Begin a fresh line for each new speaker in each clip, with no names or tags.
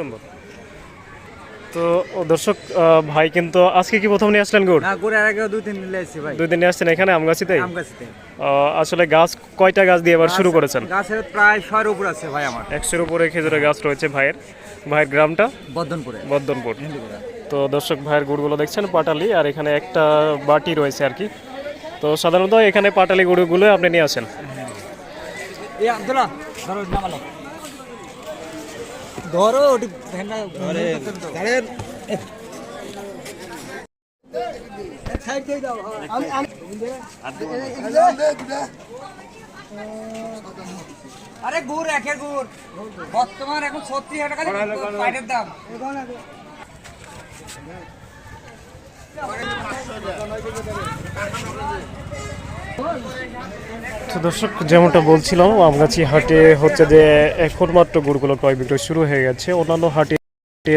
সুন্দর তো দর্শক ভাই কিন্তু আজকে কি প্রথম নিয়ে আসলেন গুড়?
না করে আর আগে দুই তিন নিলে আসছি ভাই।
দুই দিন নিয়ে আসছেন এখানে আমগাছিতেই
আম গাছতে।
আসলে গাছ কয়টা গাছ দিয়ে এবার শুরু করেছেন?
গাছের প্রায় শয়ের উপর আছে ভাই আমার।
একশোর উপরে খেজুরের গাছ রয়েছে ভাইয়ের। ভাইয়ের গ্রামটা?
বর্ধনপুরে
বর্ধনপুর তো দর্শক ভাইয়ের গুড়গুলো দেখছেন পাটালি আর এখানে একটা বাটি রয়েছে আর কি। তো সাধারণত এখানে পাটালি গুড়গুলো আপনি নিয়ে আসেন।
এই আব্দুল্লাহ ধরো নামালো। ধরো ওটি আরে গুড় একের গুড়। বর্তমান এখন ছত্রিশ টাকা পাইনের দাম।
তো দর্শক যেমনটা বলছিলাম আমগাছি হাটে হচ্ছে যে এখন মাত্র গুড়গুলো ক্রয় বিক্রয় শুরু হয়ে গেছে। অন্যান্য হাটে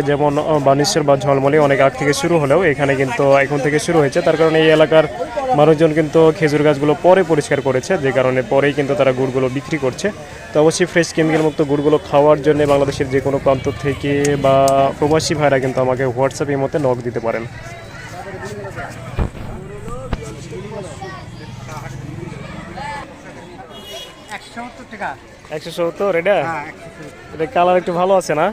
যেমন আহ, বা ঝলমলে অনেক আগ থেকে শুরু হলেও এখানে কিন্তু এখন থেকে শুরু হয়েছে। তার কারণে এই এলাকার মানুষজন কিন্তু খেজুর গাছগুলো পরে পরিষ্কার করেছে যে কারণে পরেই কিন্তু তারা গুড়গুলো বিক্রি করছে। তো অবশ্যই ফ্রেশ কেমিক্যাল মুক্ত গুড়গুলো খাওয়ার জন্য বাংলাদেশের যে কোনো প্রান্ত থেকে বা প্রবাসী ভাইরা কিন্তু আমাকে হোয়াটসঅ্যাপের মধ্যে নক দিতে পারেন।
একশো সত্তর
এটা?
হ্যাঁ
এটা কালার একটু ভালো আছে না?